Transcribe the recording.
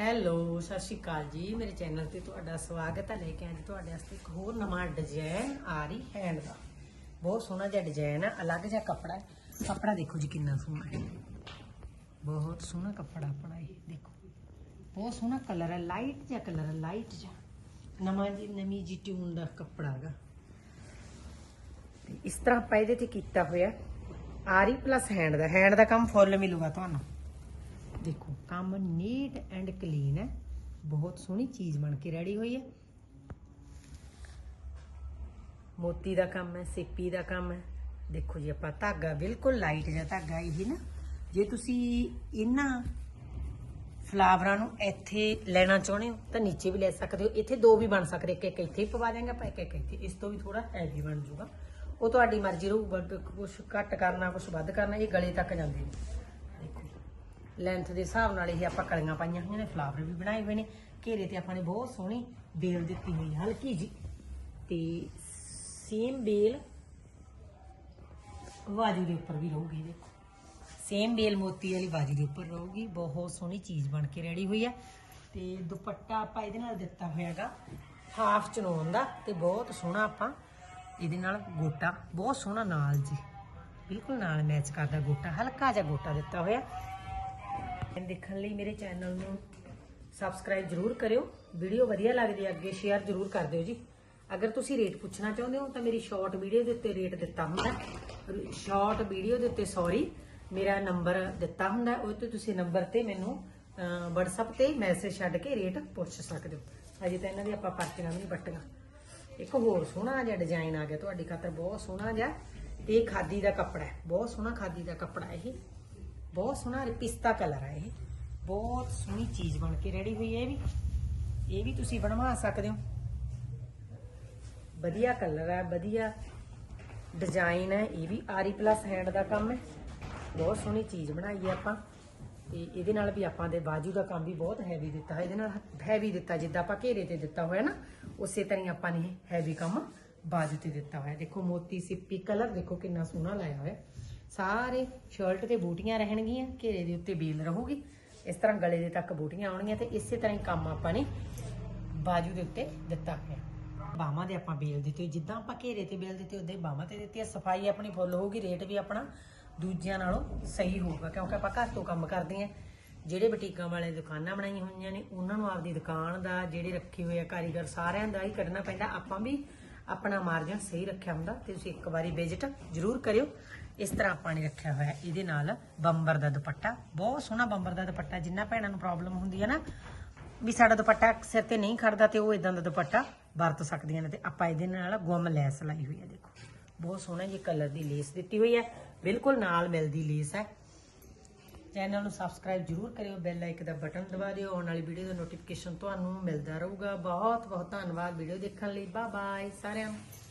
Hello, ਸਤਿ ਸ਼੍ਰੀ ਅਕਾਲ ਜੀ। ਮੇਰੇ ਚੈਨਲ ਤੇ ਤੁਹਾਡਾ ਸਵਾਗਤ ਹੈ। ਲੈ ਕੇ ਅੱਜ ਤੁਹਾਡੇ ਵਾਸਤੇ ਇੱਕ ਹੋਰ ਨਵਾਂ ਡਿਜ਼ਾਈਨ ਆ ਰਹੀ ਹੈਂਡ ਦਾ। ਬਹੁਤ ਸੋਹਣਾ ਜਿਹਾ ਡਿਜ਼ਾਈਨ ਹੈ ਅਲੱਗ ਜਿਹਾ ਕੱਪੜਾ ਹੈ। ਕੱਪੜਾ ਦੇਖੋ ਜੀ ਕਿੰਨਾ ਸੋਹਣਾ ਹੈ। ਬਹੁਤ ਸੋਹਣਾ ਕੱਪੜਾ ਆਪਣਾ ਇਹ, ਦੇਖੋ। ਬਹੁਤ ਸੋਹਣਾ ਕਲਰ ਹੈ ਲਾਈਟ ਜਿਹਾ ਕਲਰ ਹੈ ਲਾਈਟ ਜਿਹਾ। ਨਵਾਂ ਜੀ, ਨਵੀਂ ਜੀ ਟਿਊਨ ਦਾ ਕੱਪੜਾ ਹੈਗਾ। ਇਸ ਤਰ੍ਹਾਂ ਆਪਾਂ ਇਹਦੇ ਤੇ ਕੀਤਾ ਹੋਇਆ। ਆਰੀ ਪਲੱਸ ਹੈਂਡ ਦਾ। ਹੈਂਡ ਦਾ ਕੰਮ ਫੁੱਲ ਮਿਲੂਗਾ ਤੁਹਾਨੂੰ। ਦੇਖੋ, ਕੰਮ ਨੀਟ ਐਂਡ ਕਲੀਨ ਹੈ। ਬਹੁਤ ਸੋਹਣੀ ਚੀਜ਼ ਬਣ ਕੇ ਰੈਡੀ ਹੋਈ ਹੈ। ਮੋਤੀ ਦਾ ਕੰਮ ਹੈ, ਸਿੱਪੀ ਦਾ ਕੰਮ ਹੈ। ਦੇਖੋ ਜੀ, ਆਪਾਂ ਧਾਗਾ ਬਿਲਕੁਲ ਲਾਈਟ ਜਿਹਾ ਧਾਗਾ ਇਹ ਨਾ। ਜੇ ਤੁਸੀਂ ਇਹਨਾਂ ਫਲਾਵਰਾਂ ਨੂੰ ਇੱਥੇ ਲੈਣਾ ਚਾਹੁੰਦੇ ਹੋ, ਤਾਂ ਨੀਚੇ ਵੀ ਲੈ ਸਕਦੇ ਹੋ। ਇੱਥੇ ਦੋ ਵੀ ਬਣ ਸਕਦੇ, ਇੱਕ ਇੱਕ ਇੱਥੇ ਹੀ ਪਵਾ ਦੇਂਗੇ ਆਪਾਂ, ਇੱਕ ਇੱਕ ਇੱਥੇ। ਇਸ ਤੋਂ ਵੀ ਥੋੜਾ ਹੈਵੀ ਬਣ ਜਾਊਗਾ। ਉਹ ਤੁਹਾਡੀ ਮਰਜ਼ੀ ਰਹੂ ਕੁਝ ਘੱਟ ਕਰਨਾ ਕੁਝ ਵੱਧ ਕਰਨਾ, ਇਹ ਗਲੇ ਤੱਕ ਜਾਂਦੇ ਨੇ। ਲੈਂਥ ਦੇ ਹਿਸਾਬ ਨਾਲ ਇਹ ਆਪਾਂ ਕਲੀਆਂ ਪਾਈਆਂ ਹੋਈਆਂ ਨੇ ਫਲਾਵਰ ਵੀ ਬਣਾਏ ਹੋਏ ਨੇ। ਘੇਰੇ ਤੇ ਆਪਾਂ ਨੇ ਬਹੁਤ ਸੋਹਣੀ ਬੇਲ ਦਿੱਤੀ ਹੋਈ ਹਲਕੀ ਜੀ ਤੇ ਸੇਮ ਬੇਲ ਬਾਜੂ ਦੇ ਉੱਪਰ ਵੀ ਰਹੂਗੀ, ਦੇਖੋ। ਸੇਮ ਬੇਲ ਮੋਤੀ ਵਾਲੀ ਬਾਜੂ ਦੇ ਉੱਪਰ ਰਹੂਗੀ, ਬਹੁਤ ਸੋਹਣੀ ਚੀਜ਼ ਬਣ ਕੇ ਰੈਡੀ ਹੋਈ ਹੈ ਤੇ ਦੁਪੱਟਾ ਆਪਾਂ ਇਹਦੇ ਨਾਲ ਦਿੱਤਾ ਹੋਇਆਗਾ ਹਾਫ ਚਨੋਨ ਦਾ, ਤੇ ਬਹੁਤ ਸੋਹਣਾ ਆਪਾਂ ਇਹਦੇ ਨਾਲ ਗੋਟਾ, ਬਹੁਤ ਸੋਹਣਾ ਨਾਲ ਜੀ। ਬਿਲਕੁਲ ਨਾਲ ਮੈਚ ਕਰਦਾ ਗੋਟਾ, ਹਲਕਾ ਜਿਹਾ ਗੋਟਾ ਦਿੱਤਾ ਹੋਇਆ। ਦੇਖਣ ਲਈ ਮੇਰੇ ਚੈਨਲ ਨੂੰ ਸਬਸਕ੍ਰਾਈਬ ਜਰੂਰ ਕਰਿਓ। ਵੀਡੀਓ ਵਧੀਆ ਲੱਗਦੀ ਹੈ ਅੱਗੇ ਸ਼ੇਅਰ ਜਰੂਰ ਕਰ ਦਿਓ ਜੀ। ਅਗਰ ਤੁਸੀਂ ਰੇਟ ਪੁੱਛਣਾ ਚਾਹੁੰਦੇ ਹੋ ਤਾਂ ਮੇਰੀ ਸ਼ਾਰਟ ਵੀਡੀਓ ਦੇ ਉੱਤੇ ਰੇਟ ਦਿੱਤਾ ਹੁੰਦਾ ਸ਼ਾਰਟ ਵੀਡੀਓ ਦੇ ਉੱਤੇ ਸੌਰੀ ਮੇਰਾ ਨੰਬਰ ਦਿੱਤਾ ਹੁੰਦਾ ਉਹ ਤੇ ਤੁਸੀਂ ਨੰਬਰ ਤੇ ਮੈਨੂੰ WhatsApp ਤੇ ਮੈਸੇਜ ਛੱਡ ਕੇ ਰੇਟ ਪੁੱਛ ਸਕਦੇ ਹੋ। ਅਜੇ ਤਾਂ ਇਹਨਾਂ ਦੀ ਆਪਾਂ ਪਰਚੀਆਂ ਵੀ ਨਹੀਂ ਵੱਟੀਆਂ ਇੱਕ ਹੋਰ ਸੋਹਣਾ ਜਿਹਾ ਡਿਜ਼ਾਈਨ ਆ ਗਿਆ। ਤੁਹਾਡੀ ਖਾਤਰ ਬਹੁਤ ਸੋਹਣਾ ਜਿਹਾ, ਇਹ ਖਾਦੀ ਦਾ ਕੱਪੜਾ ਹੈ। ਬਹੁਤ ਸੋਹਣਾ ਖਾਦੀ ਦਾ ਕੱਪੜਾ ਇਹ। ਬਹੁਤ ਸੋਹਣਾ ਪਿਸਤਾ ਕਲਰ ਹੈ ਇਹ। ਬਹੁਤ ਸੋਹਣੀ ਚੀਜ਼ ਬਣ ਕੇ ਰੈਡੀ ਹੋਈ ਹੈ ਇਹ ਵੀ। ਇਹ ਵੀ ਤੁਸੀਂ ਬਣਵਾ ਸਕਦੇ ਹੋ। ਵਧੀਆ ਕਲਰ ਹੈ ਵਧੀਆ ਡਿਜ਼ਾਈਨ ਹੈ ਇਹ ਵੀ ਆਰੀ ਪਲੱਸ ਹੈਂਡ ਦਾ ਕੰਮ ਹੈ। ਬਹੁਤ ਸੋਹਣੀ ਚੀਜ਼ ਬਣਾਈ ਹੈ ਆਪਾਂ। ਤੇ ਇਹਦੇ ਨਾਲ ਵੀ ਆਪਾਂ ਦੇ ਬਾਜੂ ਦਾ ਕੰਮ ਵੀ ਬਹੁਤ ਹੈਵੀ ਦਿੱਤਾ ਹੈ ਇਹਦੇ ਨਾਲ ਹੈਵੀ ਦਿੱਤਾ, ਜਿੱਦਾਂ ਆਪਾਂ ਘੇਰੇ ਤੇ ਦਿੱਤਾ ਹੋਇਆ ਨਾ, ਉਸੇ ਤਰ੍ਹਾਂ ਹੀ ਆਪਾਂ ਨੇ ਹੈਵੀ ਕੰਮ ਬਾਜੂ ਤੇ ਦਿੱਤਾ ਹੋਇਆ। ਦੇਖੋ ਮੋਤੀ ਸਿੱਪੀ ਕਲਰ, ਦੇਖੋ ਕਿੰਨਾ ਸੋਹਣਾ ਲਾਇਆ ਹੋਇਆ। ਸਾਰੇ ਸ਼ਰਟ ਤੇ ਬੂਟੀਆਂ ਰਹਿਣਗੀਆਂ, ਘੇਰੇ ਦੇ ਉੱਤੇ ਬੇਲ ਰਹੂਗੀ। ਇਸ ਤਰ੍ਹਾਂ ਗਲੇ ਦੇ ਤੱਕ ਬੂਟੀਆਂ ਆਉਣਗੀਆਂ ਤੇ ਇਸੇ ਤਰ੍ਹਾਂ ਹੀ ਕੰਮ ਆਪਾਂ ਨੇ ਬਾਜੂ ਦੇ ਉੱਤੇ ਦਿੱਤਾ ਹੋਇਆ। ਬਾਹਾਂ ਦੇ ਆਪਾਂ ਬੇਲ ਦਿੱਤੇ ਜਿੱਦਾਂ ਆਪਾਂ ਘੇਰੇ ਤੇ ਬੇਲ ਦਿੱਤੀ ਉਦਾਂ ਹੀ ਬਾਹਾਂ ਤੇ ਦਿੱਤੀ ਹੈ ਸਫ਼ਾਈ ਆਪਣੀ ਫੁੱਲ ਹੋਊਗੀ, ਰੇਟ ਵੀ ਆਪਣਾ ਦੂਜਿਆਂ ਨਾਲੋਂ ਸਹੀ ਹੋਊਗਾ, ਕਿਉਂਕਿ ਆਪਾਂ ਘਰ ਤੋਂ ਕੰਮ ਕਰਦੇ ਹਾਂ। ਜਿਹੜੇ ਬਟੀਕਾਂ ਵਾਲੇ ਦੁਕਾਨਾਂ ਬਣਾਈਆਂ ਹੋਈਆਂ ਨੇ, ਉਹਨਾਂ ਨੂੰ ਆਪਦੀ ਦੁਕਾਨ ਦਾ, ਜਿਹੜੇ ਰੱਖੇ ਹੋਏ ਆ ਕਾਰੀਗਰ, ਸਾਰਿਆਂ ਦਾ ਹੀ ਕੱਢਣਾ ਪੈਂਦਾ। ਆਪਾਂ ਵੀ ਆਪਣਾ ਮਾਰਜਨ ਸਹੀ ਰੱਖਿਆ ਹੁੰਦਾ ਤੇ ਤੁਸੀਂ ਇੱਕ ਵਾਰੀ ਵਿਜ਼ਿਟ ਜ਼ਰੂਰ ਕਰਿਓ। ਇਸ ਤਰ੍ਹਾਂ ਆਪਾਂ ਨੇ ਰੱਖਿਆ ਹੋਇਆ ਇਹਦੇ ਨਾਲ ਬੰਬਰ ਦਾ ਦੁਪੱਟਾ, ਬਹੁਤ ਸੋਹਣਾ ਬੰਬਰ ਦਾ ਦੁਪੱਟਾ, ਜਿੰਨਾ ਭੈਣਾਂ ਨੂੰ ਪ੍ਰੋਬਲਮ ਹੁੰਦੀ ਹੈ ਨਾ, ਵੀ ਸਾਡਾ ਦੁਪੱਟਾ ਸਿਰ ਤੇ ਨਹੀਂ ਖੜਦਾ ਤੇ ਉਹ ਇਦਾਂ ਦਾ ਦੁਪੱਟਾ ਵਰਤ ਸਕਦੀਆਂ ਨੇ ਤੇ ਆਪਾਂ ਇਹਦੇ ਨਾਲ ਗੁੰਮ ਲੈਸ ਲਾਈ ਹੋਈ ਹੈ, ਦੇਖੋ। ਬਹੁਤ ਸੋਹਣਾ ਜੀ, ਕਲਰ ਦੀ ਲੇਸ ਦਿੱਤੀ ਹੋਈ ਹੈ। ਬਿਲਕੁਲ ਨਾਲ ਮਿਲਦੀ ਲੇਸ ਹੈ। ਚੈਨਲ ਨੂੰ ਸਬਸਕ੍ਰਾਈਬ ਜਰੂਰ ਕਰਿਓ, ਬੈਲ ਆਈਕ ਦਾ ਬਟਨ ਦਬਾ ਦਿਓ, ਆਉਣ ਵਾਲੀ ਵੀਡੀਓ ਦਾ ਨੋਟੀਫਿਕੇਸ਼ਨ ਤੁਹਾਨੂੰ ਮਿਲਦਾ ਰਹੂਗਾ। ਬਹੁਤ ਬਹੁਤ ਧੰਨਵਾਦ ਵੀਡੀਓ ਦੇਖਣ ਲਈ। ਬਾਏ ਬਾਏ ਸਾਰਿਆਂ ਨੂੰ।